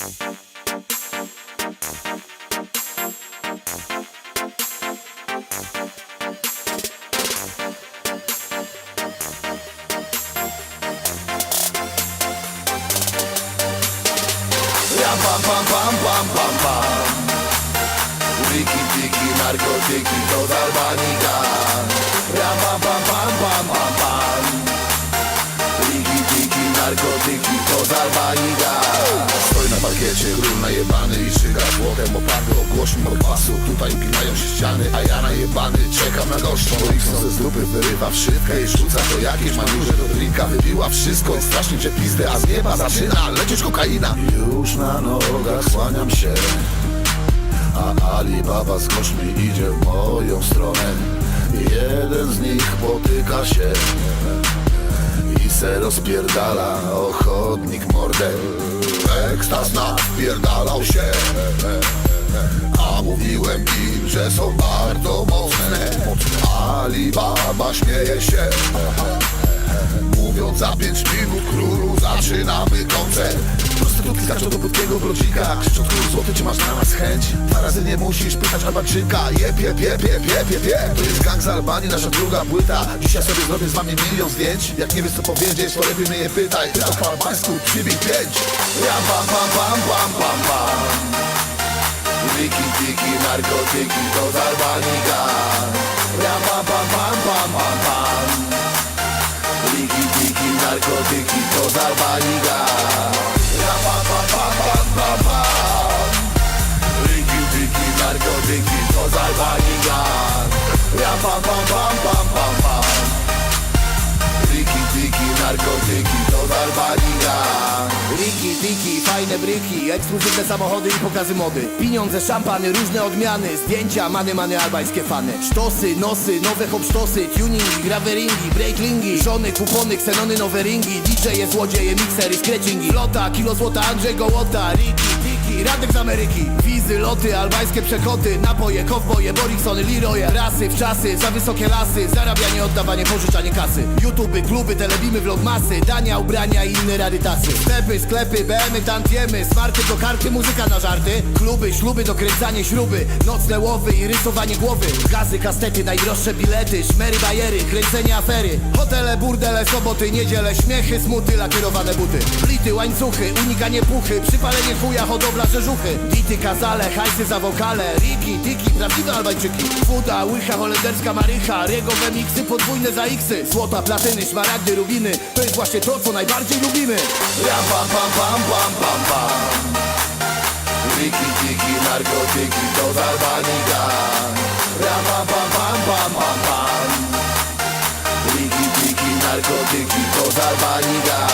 Ram pam pam pam pam pam pam. Wiki tiki narkotyki to z Albanika Ram pam pam pam pam pam pam. Wiki tiki narkotyki to z na parkiecie, król najebany i szyga Złotem oparty o głośnym od Tutaj pinają się ściany, a ja najebany. Czekam na gości Borikson ze zdrupy wyrywa wszywkę i rzuca to jakieś maniurze do drinka. Wybiła wszystko i strasznie cię pizdę, a z nieba zaczyna lecieć kokaina. Już na nogach słaniam się a Alibaba z gośćmi idzie w moją stronę. Jeden z nich potyka się I se rozpierdala o chodnik mordę Ekstaz napierdalał się. A mówiłem im, że są bardzo mocne. Alibaba śmieje się. Mówiąc za pięć minut królu zaczynamy koncert Prostytutki skaczą do płytkiego brodzika Krzyczą król złoty czy masz na nas chęć? Dwa razy nie musisz pytać Albańczyka jep, jep, jep, jep, jep, jep To jest gang z Albanii, nasza druga płyta. Dzisiaj sobie zrobię z wami milion zdjęć. Jak nie wiesz co powiedzieć, to lepiej mnie nie pytaj. Tylko po albańsku przybij pięć. Ram pam pam pam pam pam pam Wiki tiki narkotyki to z Albanii gang Pa, pa, pa, pa, pa, pa. Liki, tiki, narkotyki to gang Riki, tiki, fajne bryki, ekskluzywne samochody i pokazy mody. Pieniądze, szampany, różne odmiany, zdjęcia, many, many, albańskie fany. Sztosy, nosy, nowe hopsztosy, tuningi, graveringi, breaklingi. Żony, kupony, ksenony, nowe ringi. DJ-e, złodzieje, miksery, skrecingi Lota, kilo złota, Andrzej Gołota. Riki, Radek z Ameryki. Wizy, loty, albańskie przekoty Napoje, kowboje, Boriksony, Leroye. Rasy, w czasy, za wysokie lasy. Zarabianie, oddawanie, pożyczanie kasy. YouTube, kluby, telebimy, vlogmasy. Dania, ubrania i inne rarytasy. Sklepy, sklepy, BM-y, tantiemy. Smarty do karty, muzyka na żarty. Kluby, śluby, dokręcanie śruby. Nocne łowy i rysowanie głowy. Gazy, kastety, najdroższe bilety. Szmery, bajery, kręcenie afery. Hotele, burdele, soboty, niedziele. Śmiechy, smuty, lakierowane buty. Plity, łańcuchy, unikanie puchy. Przypalenie chuja, hodowla dla Dity, kazale, hajsy za wokale. Riki, tiki, prawdziwe Albańczyki. Fuda, łycha, holenderska marycha. Riego miksy, podwójne za iksy. Złota, platyny, szmaragdy, rubiny. To jest właśnie to, co najbardziej lubimy. Ram, pam, pam, pam, pam, pam, Riki, tiki, narkotyki To z Albanii gang Ram, pam, pam, pam, pam, Riki, tiki, narkotyki To z gang